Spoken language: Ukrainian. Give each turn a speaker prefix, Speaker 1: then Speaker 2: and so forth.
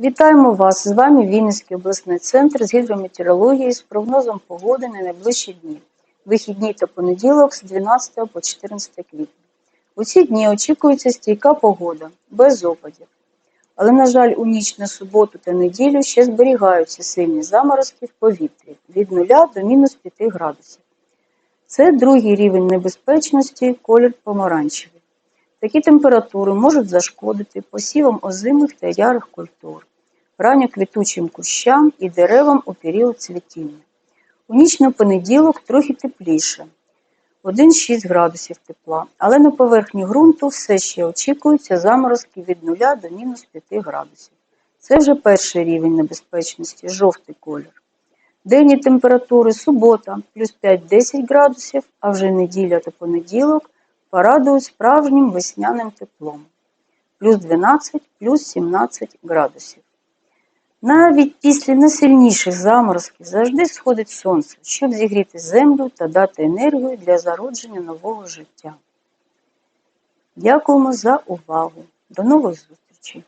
Speaker 1: Вітаємо вас! З вами Вінницький обласний центр з гідрометеорології з прогнозом погоди на найближчі дні. Вихідні та понеділок з 12 по 14 квітня. У ці дні очікується стійка погода, без опадів. Але, на жаль, у ніч на суботу та неділю ще зберігаються сильні заморозки в повітрі від 0 до мінус 5 градусів. Це другий рівень небезпечності, колір помаранчевий. Такі температури можуть зашкодити посівам озимих та ярих культур, ранньоквітучим кущам і деревам у період цвітіння. У ніч на понеділок трохи тепліше 1-6 градусів тепла, але на поверхні ґрунту все ще очікуються заморозки від 0 до мінус 5 градусів. Це вже перший рівень небезпечності, жовтий колір. Денні температури субота плюс 5-10 градусів, а вже неділя та понеділок порадують справжнім весняним теплом плюс 12, плюс 17 градусів. Навіть після найсильніших заморозків завжди сходить сонце, щоб зігріти землю та дати енергію для зародження нового життя. Дякуємо за увагу. До нових зустрічей!